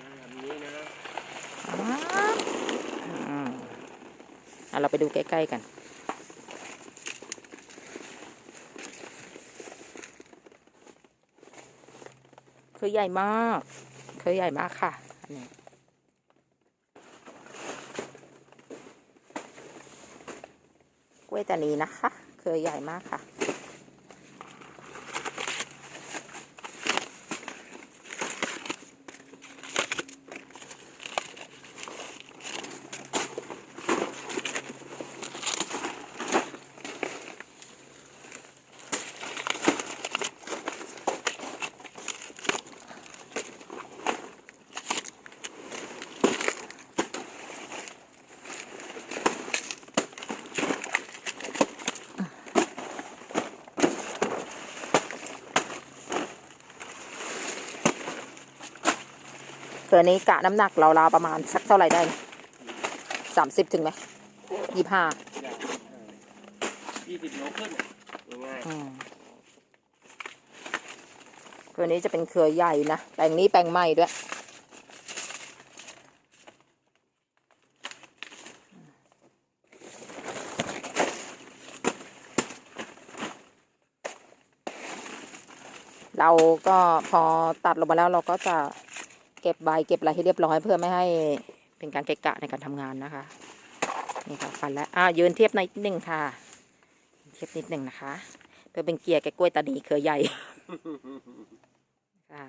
นะแบบนี้นะอืมอะเราไปดูใกล้ๆกันเคยใหญ่มาก เคยใหญ่มากค่ะอันนี้กล้วยตานีนะคะ เคยใหญ่มากค่ะ ตัวนี้กะน้ำหนักเราวๆประมาณสักเท่าไหร่ได้สามสิบถึงไหมยี่ห้ายี่สิบโลขึ้นง่ายตัวนี้จะเป็นเครือใหญ่นะแปลงนี้แปลงใหม่ด้วยเราก็พอตัดลงมาแล้วเราก็จะ เก็บใบเก็บอะไรให้เรียบร้อยเพื่อไม่ให้เป็นการเกะกะในการทำงานนะคะ นี่ค่ะฟันแล้วอ่ายืนเทียบนิดนึงค่ะ เทียบนิดหนึ่งนะคะ เพื่อเป็นเกียร์แกกล้วยตาดีเคยใหญ่